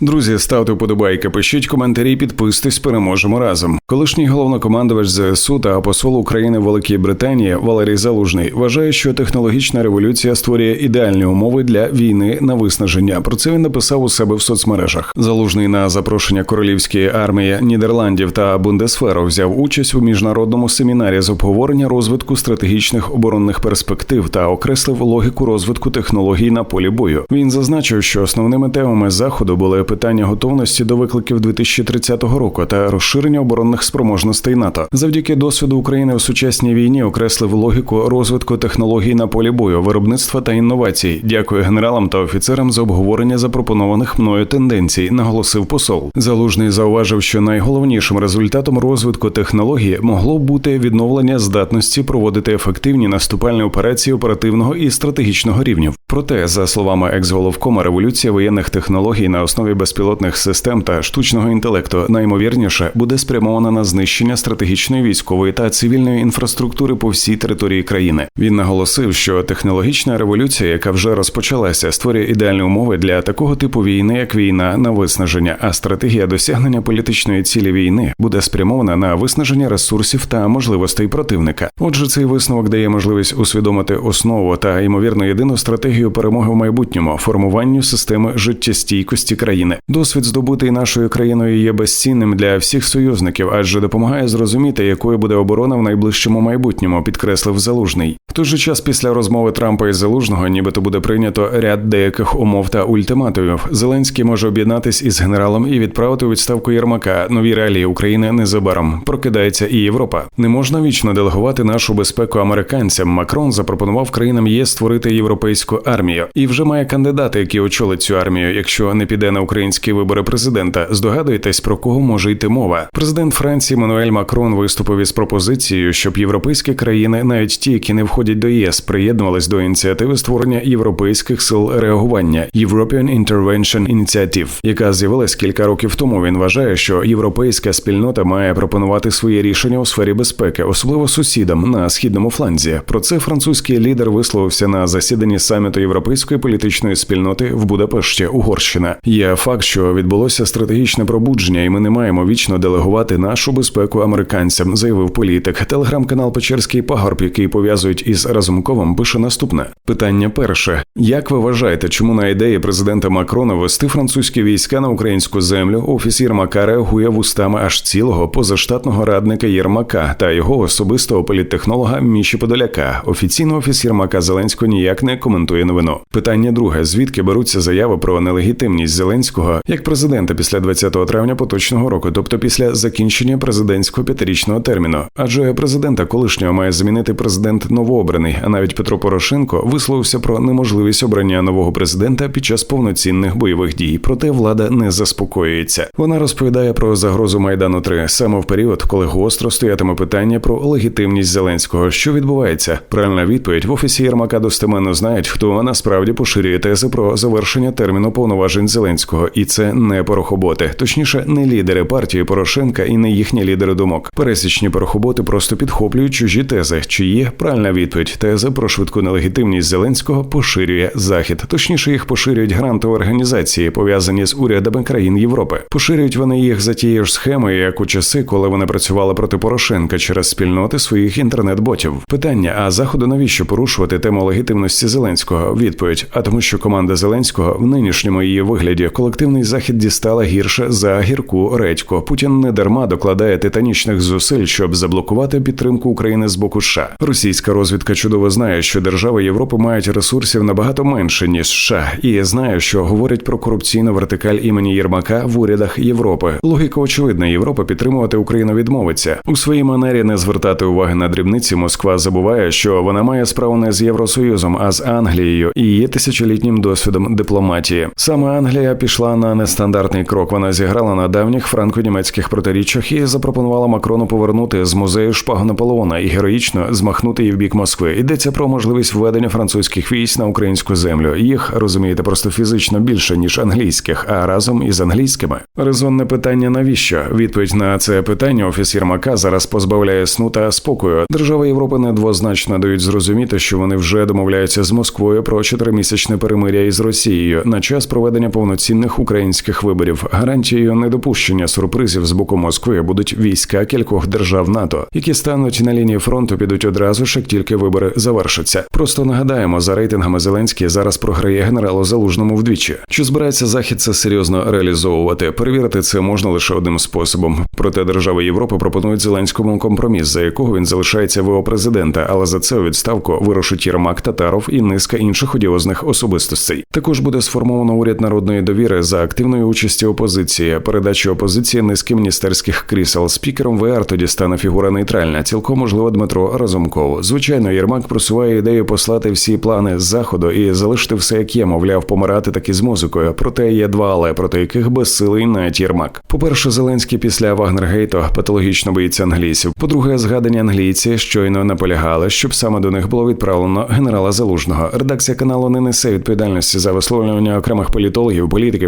Друзі, ставте вподобайки, пишіть коментарі, підписуйтесь, переможемо разом. Колишній головнокомандувач ЗСУ та посол України в Великій Британії Валерій Залужний вважає, що технологічна революція створює ідеальні умови для війни на виснаження. Про це він написав у себе в соцмережах. Залужний на запрошення королівської армії Нідерландів та Бундесферу взяв участь у міжнародному семінарі з обговорення розвитку стратегічних оборонних перспектив та окреслив логіку розвитку технологій на полі бою. Він зазначив, що основними темами заходу були питання готовності до викликів 2030 року та розширення оборонних спроможностей НАТО. Завдяки досвіду України у сучасній війні окреслив логіку розвитку технологій на полі бою, виробництва та інновацій. Дякую генералам та офіцерам за обговорення запропонованих мною тенденцій, наголосив посол. Залужний зауважив, що найголовнішим результатом розвитку технології могло бути відновлення здатності проводити ефективні наступальні операції оперативного і стратегічного рівнів. Проте, за словами екс-головкома, революція воєнних технологій на основі безпілотних систем та штучного інтелекту наймовірніше буде спрямована на знищення стратегічної військової та цивільної інфраструктури по всій території країни. Він наголосив, що технологічна революція, яка вже розпочалася, створює ідеальні умови для такого типу війни, як війна на виснаження. А стратегія досягнення політичної цілі війни буде спрямована на виснаження ресурсів та можливостей противника. Отже, цей висновок дає можливість усвідомити основу та ймовірно єдину стратегію перемоги в майбутньому формуванню системи життєстійкості країни. Досвід здобутий нашою країною є безцінним для всіх союзників, адже допомагає зрозуміти, якою буде оборона в найближчому майбутньому, підкреслив залужний. В той же час після розмови Трампа із залужного, нібито буде прийнято ряд деяких умов та ультиматумів. Зеленський може об'єднатись із генералом і відправити у відставку Єрмака. Нові реалії України незабаром прокидається і Європа. Не можна вічно делегувати нашу безпеку американцям. Макрон запропонував країнам ЄС створити європейську армію і вже має кандидати, які очолять цю армію, якщо не піде на українські вибори президента. Здогадуєтесь, про кого може йти мова? Президент Франції Мануель Макрон виступив із пропозицією, щоб європейські країни, навіть ті, які не входять до ЄС, приєднувались до ініціативи створення європейських сил реагування European Intervention Initiative, яка з'явилась кілька років тому. Він вважає, що європейська спільнота має пропонувати свої рішення у сфері безпеки, особливо сусідам на східному фланзі. Про це французький лідер висловився на засіданні саміту європейської політичної спільноти в Будапешті, Угорщина. Є факт, що відбулося стратегічне пробудження, і ми не маємо вічно делегувати нашу безпеку американцям, заявив політик. Телеграм-канал Печерський пагорб, який пов'язують із Разумковим, пише наступне питання. Перше: як ви вважаєте, чому на ідеї президента Макрона вести французькі війська на українську землю офіс Єрмака реагує вустами аж цілого позаштатного радника Єрмака та його особистого політтехнолога Міші Подоляка? Офіційно офіс Єрмака Зеленського ніяк не коментує новину. Питання друге: звідки беруться заяви про нелегітимність Зеленського як президента після 20 травня поточного року, тобто після закінчення президентського п'ятирічного терміну? Адже президента колишнього має замінити президент новообраний, а навіть Петро Порошенко висловився про неможливість обрання нового президента під час повноцінних бойових дій. Проте влада не заспокоюється. Вона розповідає про загрозу майдану 3 саме в період, коли гостро стоятиме питання про легітимність Зеленського. Що відбувається? Правильна відповідь в офісі Єрмака достеменно знають, хто насправді поширює тези про завершення терміну повноважень Зеленського, і це не порохоботи, точніше, не лідери партії Порошенка і не їхні лідери думок. Пересічні порохоботи просто підхоплюють чужі тези. Чиї правильна відповідь теза про швидку нелегітимність Зеленського поширює захід. Точніше, їх поширюють грантові організації, пов'язані з урядами країн Європи. Поширюють вони їх за тією ж схемою, як у часи, коли вони працювали проти Порошенка через спільноти своїх інтернет-ботів. Питання: а заходу навіщо порушувати тему легітимності Зеленського? Відповідь: а тому, що команда Зеленського в нинішньому її вигляді колективний захід дістала гірше за гірку редько. Путін не дарма докладає титанічних зусиль, щоб заблокувати підтримку України з боку США. Російська розвідка чудово знає, що держави Європи мають ресурсів набагато менше ніж США, і знає, що говорять про корупційну вертикаль імені Єрмака в урядах Європи. Логіка очевидна, Європа підтримувати Україну відмовиться у своїй манері не звертати уваги на дрібниці. Москва забуває, що вона має справу не з Євросоюзом, а з Англією і є тисячолітнім досвідом дипломатії. Саме Англія пішла на нестандартний крок. Вона зіграла на давніх франко-німецьких протиріччях і запропонувала Макрону повернути з музею шпагу Наполеона і героїчно змахнути її в бік Москви. Йдеться про можливість введення французьких військ на українську землю. Їх розумієте просто фізично більше ніж англійських, а разом із англійськими. Резонне питання: навіщо? Відповідь на це питання офіс Єрмака зараз позбавляє сну та спокою. Держави Європи недвозначно дають зрозуміти, що вони вже домовляються з Москвою про чотиримісячне перемиря із Росією на час проведення повноцінних вільних українських виборів. Гарантією недопущення сюрпризів з боку Москви будуть війська кількох держав НАТО, які стануть на лінії фронту, підуть одразу ж, як тільки вибори завершаться. Просто нагадаємо, за рейтингами Зеленський зараз програє генералу Залужному вдвічі. Чи збирається захід це серйозно реалізовувати? Перевірити це можна лише одним способом. Проте держави Європи пропонують Зеленському компроміс, за якого він залишається ВО президента, але за це у відставку вирушить Єрмак, Татаров і низка інших одіозних особистостей. Також буде сформовано уряд народної довіри за активної участі опозиції, передачі опозиції низки міністерських крісел. Спікером ВР тоді стане фігура нейтральна. Цілком можливо Дмитро Разумков. Звичайно, Єрмак просуває ідею послати всі плани з заходу і залишити все як є, мовляв, помирати таки з музикою. Проте є два але проти яких безсилий навіть Єрмак. По перше, Зеленський після Вагнергейту патологічно боїться англійців. По-друге, згадані англійці щойно наполягали, щоб саме до них було відправлено генерала Залужного. Редакція каналу не несе відповідальності за висловлювання окремих політологів, політиків,